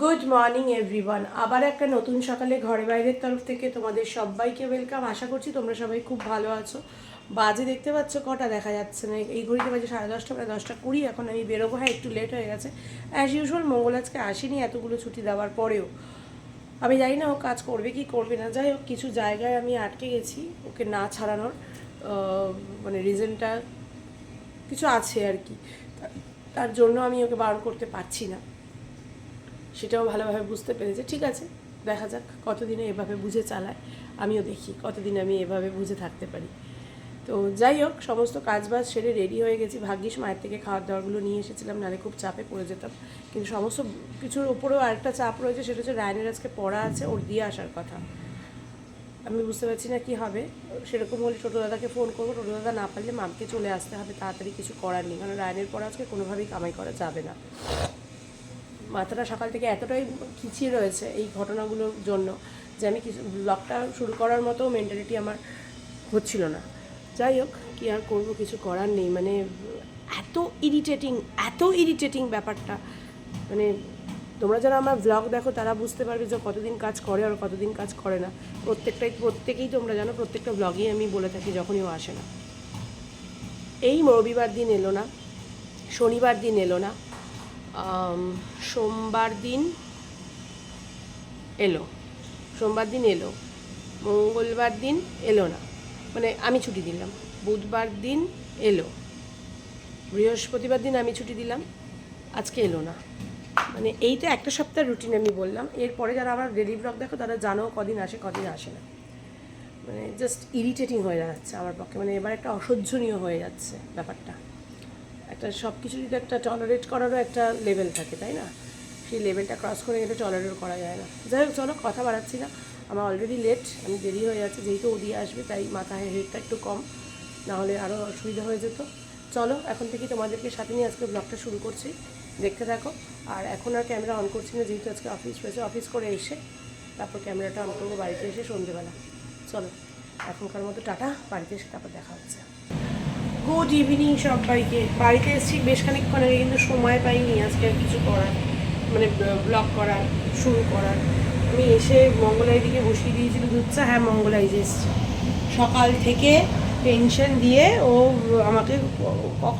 Good morning everyone আবার একটা নতুন সকালে ঘরে বাইরের তরফ থেকে তোমাদের সবাইকে ওয়েলকাম আশা করছি তোমরা সবাই খুব ভালো আছো। বাজে দেখতে পাচ্ছ, কটা দেখা যাচ্ছে না। এই ঘড়িতে বাজে সাড়ে দশটা, প্রায় দশটা কুড়ি। এখন আমি বেরোবো। হ্যাঁ একটু লেট হয়ে গেছে। অ্যাজ ইউজুয়াল মঙ্গল আজকে আসেনি এতগুলো ছুটি দেওয়ার পরেও। আমি জানি না ও কাজ করবে কি করবে না। যাই হোক, কিছু জায়গায় আমি আটকে গেছি ওকে না ছাড়ানোর। মানে রিজনটা কিছু আছে আর কি। তার জন্য আমি ওকে বারণ করতে পারছি না। সেটাও ভালোভাবে বুঝতে পেরেছে। ঠিক আছে, দেখা যাক কতদিনে এভাবে বুঝে চালায়। আমিও দেখি কতদিন আমি এভাবে বুঝে থাকতে পারি। তো যাই হোক, সমস্ত কাজবাজ সেরে রেডি হয়ে গেছি। ভাগ্যিস মায়ের থেকে খাওয়ার দাওয়ারগুলো নিয়ে এসেছিলাম, নাহলে খুব চাপে পড়ে যেতাম। কিন্তু সমস্ত কিছুর উপরেও আরেকটা চাপ রয়েছে, সেটা হচ্ছে রায়নের আজকে পড়া আছে, ওর দিয়ে আসার কথা। আমি বুঝতে পারছি না কি হবে। সেরকম হলে ছোটো দাদাকে ফোন করব। ছোটো দাদা না পারলে মামকে চলে আসতে হবে, তাড়াতাড়ি কিছু করার নেই। কারণ রায়নের পড়া আজকে কোনোভাবেই কামাই করা যাবে না। মাথাটা সকাল থেকে এতটাই খিচিয়ে রয়েছে এই ঘটনাগুলোর জন্য যে আমি কিছু ব্লগটা শুরু করার মতো মেন্টালিটি আমার হচ্ছিল না। যাই হোক, কী আর করব, কিছু করার নেই। মানে এত ইরিটেটিং এত ইরিটেটিং ব্যাপারটা। মানে তোমরা যারা আমার ব্লগ দেখো, তারা বুঝতে পারবে যে কতদিন কাজ করে আর কতদিন কাজ করে না। প্রত্যেকটাই, প্রত্যেকেই তোমরা জানো, প্রত্যেকটা ব্লগেই আমি বলে থাকি যখনই ও আসে না। এই রবিবার দিন এলো না, শনিবার দিন এলো না সোমবার দিন এলো। সোমবার দিন এলো। মঙ্গলবার দিন এলো না। মানে আমি ছুটি দিলাম। বুধবার দিন এলো। বৃহস্পতিবার দিন আমি ছুটি দিলাম। আজকে এলো না। মানে এই তো একটা সপ্তাহের রুটিন আমি বললাম। এরপরে যারা আমার ডেলি ব্লগ দেখো, তারা জানো কদিন আসে কদিন আসে না। মানে জাস্ট ইরিটেটিং হয়ে যাচ্ছে আমার পক্ষে। মানে এবার একটা অসহ্যনীয় হয়ে যাচ্ছে ব্যাপারটা। একটা সব কিছুরই তো একটা টলারেট করারও একটা লেভেল থাকে, তাই না? সেই লেভেলটা ক্রস করে গেলে টলারেট করা যায় না। যাই হোক, চলো কথা বাড়াচ্ছি না। আমার অলরেডি লেট আমি দেরি হয়ে যাচ্ছে, যেহেতু ও দিয়ে আসবে, তাই মাথায় হেডটা একটু কম না হলে আরও অসুবিধা হয়ে যেত। চলো, এখন থেকে তোমাদেরকে সাথে নিয়ে আজকে ব্লগটা শুরু করছি। দেখতে থাকো। আর এখন আর ক্যামেরা অন করছি না, যেহেতু আজকে অফিস রয়েছে অফিস করে এসে তারপর ক্যামেরাটা অন করব বাড়িতে এসে সন্ধেবেলা। চলো, এখনকার মতো টাটা, বাড়িতে এসে তারপর দেখা হচ্ছে। গুড ইভিনিং সবাইকে। বাড়িতে এসেছি বেশ খানিকক্ষণ আগে, কিন্তু সময় পাইনি আজকে আর কিছু করার মানে ব্লগ করার, শুরু করার। আমি এসে মঙ্গলাই দিকে বসিয়ে দিয়েছিল দুধ চা। হ্যাঁ মঙ্গলাই যে এসছে। সকাল থেকে টেনশন দিয়ে ও, আমাকে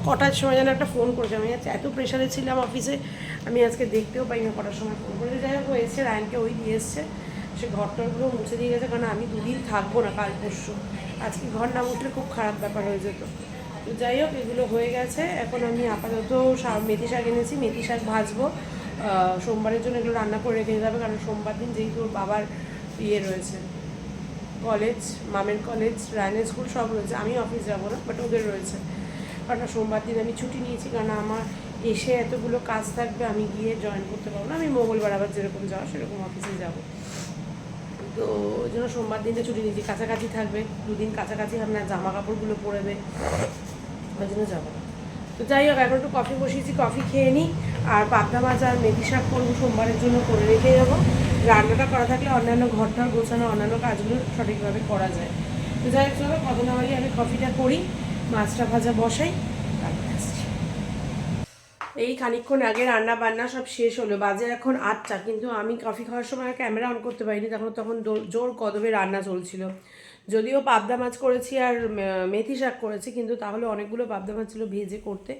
কটার সময় যেন একটা ফোন করেছে। আমি আজকে এত প্রেশারে ছিলাম অফিসে আমি আজকে দেখতেও পাইনি কটার সময় ফোন করেছে। যাই হোক, ও এসছে, রায়নকে ওই দিয়ে এসছে। সে ঘরটরগুলো মুছে দিয়ে গেছে। কারণ আমি দুদিন থাকব না কাল পরশু। আজকে ঘর না মুছলে খুব খারাপ ব্যাপার হয়ে যেত। তো যাই হোক, এগুলো হয়ে গেছে। এখন আমি আপাতত মেথি শাক এনেছি। মেথি শাক ভাজবো। সোমবারের জন্য এগুলো রান্না করে রেখে হবে, কারণ সোমবার দিন যেহেতু ওর বাবার ইয়ে রয়েছে কলেজ মামের কলেজ রায়নের স্কুল সব রয়েছে। আমি অফিস যাব না বাট ওদের রয়েছে। কারণ সোমবার দিন আমি ছুটি নিয়েছি, কারণ আমার এসে এতগুলো কাজ থাকবে, আমি গিয়ে জয়েন করতে পারব না। আমি মঙ্গলবার আবার যেরকম যাওয়া, সেরকম অফিসে যাব। তো ওই জন্য সোমবার দিনটা ছুটি নিয়েছি। কাছাকাছি থাকবে, দুদিন কাছাকাছি আপনার জামা কাপড়গুলো পরবে ওই জন্য যাব। না তো যাই হোক, এখন একটু কফি বসিয়েছি কফি খেয়ে নিই আর পাবদা মাছ আর মেথি শাক করব, সোমবারের জন্য করে রেখে যাব। রান্নাটা করা থাকলে অন্যান্য ঘরটার গোছানো, অন্যান্য কাজগুলো সঠিকভাবে করা যায়। তো যাই হোক, চলো কত না আমি কফিটা করি, মাছটা ভাজা বসাই এই খানিকক্ষণ আগে রান্না বান্না সব শেষ হলো, বাজে এখন আটটা, কিন্তু আমি কফি খাওয়ার সময় ক্যামেরা অন করতে পারিনি, তখন তখন জোর কদমে রান্না চলছিল। যদিও পাবদা মাছ করেছি আর মেথি শাক করেছি, কিন্তু তাহলে অনেকগুলো পাবদা মাছ ছিল ভেজে করতে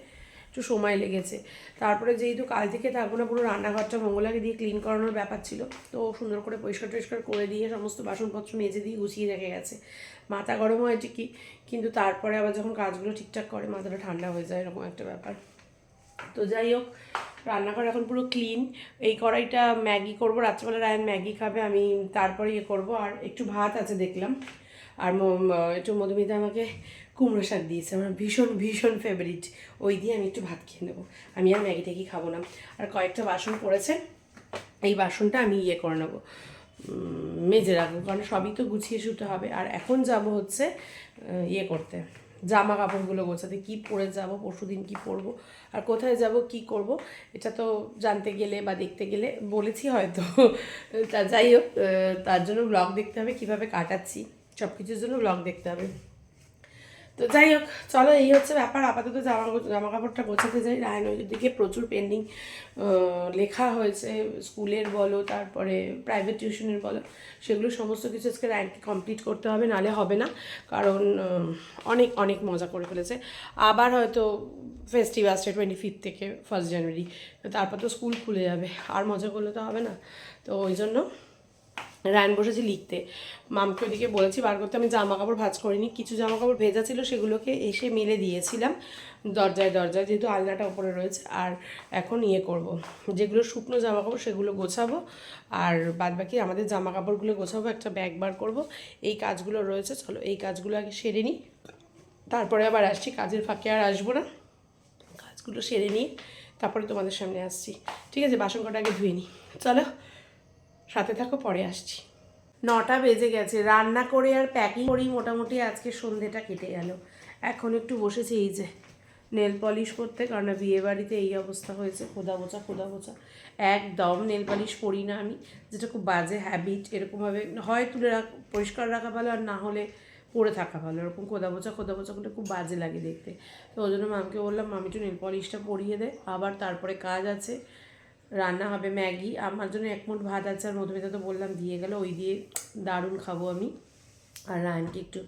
একটু সময় লেগেছে। তারপরে যেহেতু কাল থেকে থাকব না, পুরো রান্নাঘরটা মঙ্গলাকে দিয়ে ক্লিন করানোর ব্যাপার ছিল, তো সুন্দর করে পরিষ্কার টরিষ্কার করে দিয়ে সমস্ত বাসনপত্র মেজে দিয়ে গুছিয়ে রেখে গেছে। মাথা গরম হয় ঠিকই, কিন্তু তারপরে আবার যখন কাজগুলো ঠিকঠাক করে, মাথাটা ঠান্ডা হয়ে যায় এরকম একটা ব্যাপার। তো যাই হোক, রান্নাঘর এখন পুরো ক্লিন এই কড়াইটা ম্যাগি করব, রাত্রেবেলা রায়ন ম্যাগি খাবে, আমি তারপরে ইয়ে করব, আর একটু ভাত আছে দেখলাম। আর একটু মধুমিতা আমাকে কুমড়ো শাক দিয়েছে, আমার ভীষণ ভীষণ ফেভারিট ওই দিয়ে আমি একটু ভাত খেয়ে নেব। আমি আর ম্যাগি ট্যাগি খাব না? আর কয়েকটা বাসন পড়েছে, এই বাসনটা আমি ইয়ে করে নেব মেজে রাখব, কারণ সবই তো গুছিয়ে শুতে হবে। আর এখন যাব হচ্ছে ইয়ে করতে, জামা কাপড়গুলো গোছাতে, কী পরে যাব, পরশু দিন কী পরবো, আর কোথায় যাব, কি করব, এটা তো জানতে গেলে বা দেখতে গেলে বলেছি হয়তো। তা যাই হোক তার জন্য ব্লগ দেখতে হবে, কীভাবে কাটাচ্ছি। সব কিছুর জন্য ব্লগ দেখতে হবে। তো যাই হোক, চলো, এই হচ্ছে ব্যাপার। আপাতত জামা জামা কাপড়টা গোছাতে যাই। রায়ন দিকে প্রচুর পেন্ডিং লেখা হয়েছে। স্কুলের বলো, তারপরে প্রাইভেট টিউশনের বলো, সেগুলো সমস্ত কিছু আজকে রায়নকে কমপ্লিট করতে হবে নালে হবে না। কারণ অনেক অনেক মজা করে ফেলেছে। আবার হয়তো ফেস্টিভ আসছে টোয়েন্টি ফিফথ থেকে ফার্স্ট জানুয়ারি তারপর তো স্কুল খুলে যাবে। আর মজা করলে তো হবে না। তো ওই জন্য রায়ন বসেছি লিখতে। মামকে ওদিকে বলেছি, বার করতে আমি জামা কাপড় ভাঁজ করিনি, কিছু জামা কাপড় ভেজা ছিল সেগুলোকে এসে মেলে দিয়েছিলাম দরজায় দরজায়, যেহেতু আলনাটা ওপরে রয়েছে, আর এখন ইয়ে করব। যেগুলো শুকনো জামা কাপড় সেগুলো গোছাবো, আর বাদ বাকি আমাদের জামা কাপড়গুলো গোছাবো, একটা ব্যাগ বার করব। এই কাজগুলো রয়েছে, চলো এই কাজগুলো আগে সেরে নিই। তারপরে আবার আসছি, কাজের ফাঁকে আর আসব না। কাজগুলো সেরে নিয়ে তারপরে তোমাদের সামনে আসছি। ঠিক আছে, বাসন কটা আগে ধুয়ে নিই। চলো। সাথে থাকো, পরে আসছি। নটা বেজে গেছে, রান্না করে আর প্যাকিং করেই মোটামুটি আজকে সন্ধেটা কেটে গেল। এখন একটু বসেছি, এই যে নেল পলিশ করতে, কারণ বিয়ে বাড়িতে এই অবস্থা হয়েছে, খোদা বোচা খোদা বোচা। একদম নেল পলিশ করি না আমি, যেটা খুব বাজে হ্যাবিট এরকমভাবে হয় তুলে রাখ, পরিষ্কার রাখা ভালো আর না হলে পরে থাকা ভালো, এরকম খোদা বোচা খোদা বোচা করলে খুব বাজে লাগে দেখতে। তো ওই জন্য মামকে বললাম, মামি, একটু নেল পলিশটা পরিয়ে দে। আবার তারপরে কাজ আছে রান্না হবে ম্যাগি। আমার জন্য এক মুঠ ভাত আছে আর মধুমিতা তো বললাম দিয়ে গেল, ওই দিয়ে দারুণ খাব আমি। আর রায়নকে একটু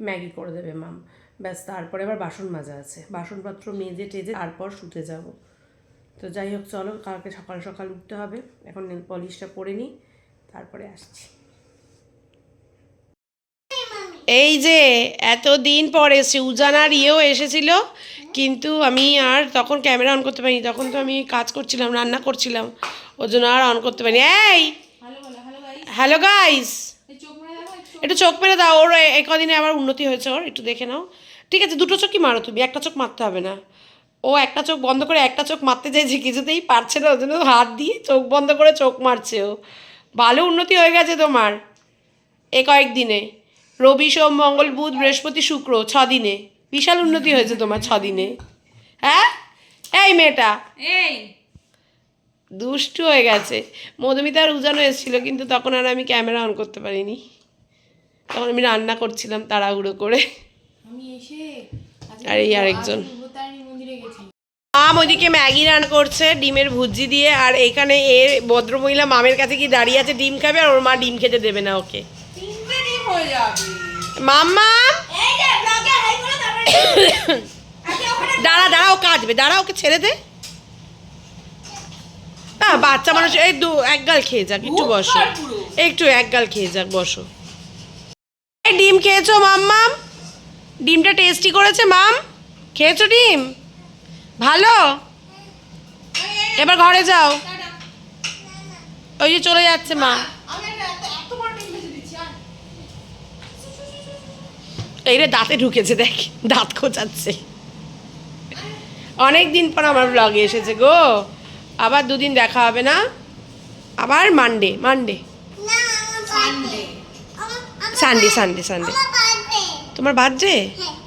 ম্যাগি করে দেবে মাম। ব্যাস, তারপরে আবার বাসন মাজা আছে। বাসনপত্র মেজে টেজে তারপর শুতে যাব। তো যাই হোক, চলো, কালকে সকাল সকাল উঠতে হবে। এখন নেল পলিশটা করে নিই, তারপরে আসছি। এই যে এত দিন পর এসছে উজানার ইয়েও এসেছিল কিন্তু আমি আর তখন ক্যামেরা অন করতে পারিনি তখন তো আমি কাজ করছিলাম রান্না করছিলাম ওর জন্য আর অন করতে পারিনি। এই! হ্যালো গাইস একটু চোখ মেরে দাও ওর এ- কদিনে আবার উন্নতি হয়েছে ওর একটু দেখে নাও। ঠিক আছে দুটো চোখই মারো তুমি একটা চোখ মারতে হবে না। ও একটা চোখ বন্ধ করে একটা চোখ মারতে চাইছে কিছুতেই পারছে না ওর জন্য হাত দিয়ে চোখ বন্ধ করে চোখ মারছে ও। ভালো উন্নতি হয়ে গেছে তোমার এ কয়েকদিনে। রবি সোম মঙ্গল বুধ বৃহস্পতি শুক্র ছ দিনে বিশাল উন্নতি হয়েছে তোমার ছ দিনে হ্যাঁ? এই মেয়েটা। এই। দুষ্টু হয়ে গেছে। মধুমিতা আর উজানো এসেছিল কিন্তু তখন আর আমি ক্যামেরা অন করতে পারিনি। তখন আমি রান্না করছিলাম তাড়াহুড়ো করে। আর এই আরেকজন। মাম ওইদিকে ম্যাগি রান করছে ডিমের ভুজি দিয়ে আর এখানে এ ভদ্রমহিলা মামের কাছে কি দাঁড়িয়ে আছে ডিম খাবে আর ওর মা ডিম খেতে দেবে না ওকে। হয়ে যাবে? মাম্মা? দাঁড়া দাঁড়া ও কাঁদবে দাঁড়া ওকে ছেড়ে দে। না বাচ্চা মানুষ এই দু এক গাল খেয়ে যাক একটু বসো। একটু এক গাল খেয়ে যাক বসো। এই ডিম খেয়েছো মাম্মাম? ডিমটা টেস্টি করেছে মাম? খেয়েছো ডিম? ভালো? এবার ঘরে যাও। ওই যে চলে যাচ্ছে মা। এই রে দাঁতে ঢুকেছে দেখ দাঁত খোঁচাচ্ছে। অনেক দিন পর আমার ব্লগে এসেছে গো। আবার দুদিন দেখা হবে না? আবার Monday Monday Sunday Sunday Sunday Sunday তোমার বার্থডে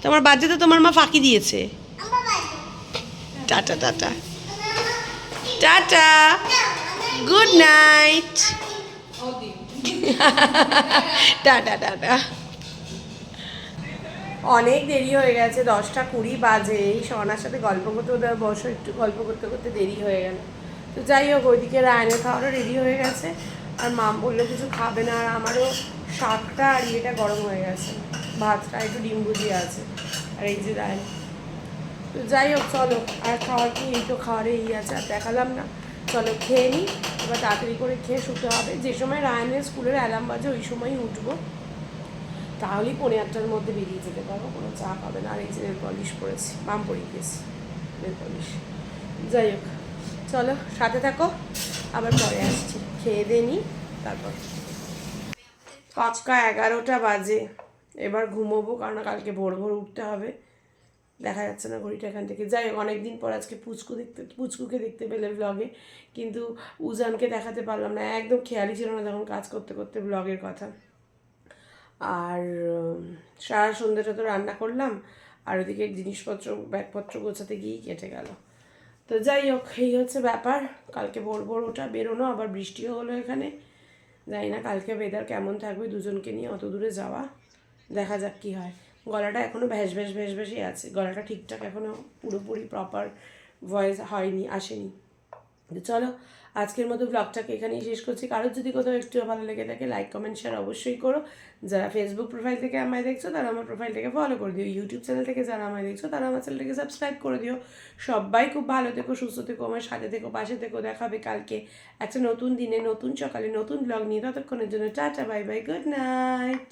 তোমার বার্থডে তো তোমার মা ফাঁকি দিয়েছে। Tata tata. Tata. Good night tata tata. অনেক দেরি হয়ে গেছে, দশটা কুড়ি বাজে। এই সনার সাথে গল্প করতে করতে বসো, একটু গল্প করতে করতে দেরি হয়ে গেল। তো যাই হোক, ওইদিকে রায়নের খাওয়ারও রেডি হয়ে গেছে। আর মাম বলল কিছু খাবে না, আর আমারও শাকটা আর ইয়েটা গরম হয়ে গেছে। ভাতটা একটু ডিম ভুজিয়ে আছে, আর এই যে রায়ন তো যাই হোক, চলো। আর খাওয়ার কি? এই তো খাওয়ারে এই আছে, আর দেখালাম না। চলো, খেয়ে নিই এবার তাড়াতাড়ি করে খেয়ে শুতে হবে। যে সময় রায়নের স্কুলের অ্যালার্ম বাজে, ওই সময়ই উঠবো। তাহলেই পনেরো আটটার মধ্যে বেরিয়ে যেতে পারব। কোনো চাপ হবে না। আর এই যে পলিশ পরেছি, বাম পরিয়ে দিয়েছি নেল পলিশ যাই হোক, চলো, সাথে থাকো। আবার পরে আসছি। খেয়ে দিয়ে নিই তারপর। পাঁচটা এগারোটা বাজে। এবার ঘুমোবো, কারণ কালকে ভোর ভোর উঠতে হবে। দেখা যাচ্ছে না ঘড়িটা এখান থেকে। যাই হোক, অনেকদিন পর আজকে পুচকু দেখতে, পুচকুকে দেখতে পেলে ব্লগে কিন্তু উজানকে দেখাতে পারলাম না। একদম খেয়ালই ছিল না যখন কাজ করতে করতে ব্লগের কথা। আর সারা সন্ধ্যাটা তো রান্না করলাম, আর ওদিকে জিনিসপত্র, ব্যাগপত্র গোছাতে গিয়েই কেটে গেল। তো যাই হোক, এই হচ্ছে ব্যাপার। কালকে ভোর ভোর ওটা বেরোনো, আবার বৃষ্টিও হলো এখানে। জানি না কালকে ওয়েদার কেমন থাকবে দুজনকে নিয়ে অত দূরে যাওয়া। দেখা যাক কি হয়। গলাটা এখনও ভ্যাস ভ্যাস ভ্যাস, ভ্যাসই আছে। গলাটা ঠিকঠাক এখনও পুরোপুরি প্রপার ভয়েস হয়নি, আসেনি। তো চলো আজকের মতো ব্লগটাকে এখানেই শেষ করছি। কারোর যদি কোথাও একটু ভালো লেগে থাকে লাইক কমেন্ট শেয়ার অবশ্যই করো। যারা ফেসবুক প্রোফাইল থেকে আমায় দেখছ, তারা আমার প্রোফাইলটাকে ফলো করে দিও। ইউটিউব চ্যানেল থেকে যারা আমায় দেখছ, তারা আমার চ্যানেলটাকে সাবস্ক্রাইব করে দিও। সবাই খুব ভালো থেকো, সুস্থ থেকো, আমার সাথে থেকো, পাশে থেকো। দেখাবে কালকে একটা নতুন দিনে, নতুন সকালে নতুন ব্লগ নিয়ে। ততক্ষণের জন্য tata bye bye good night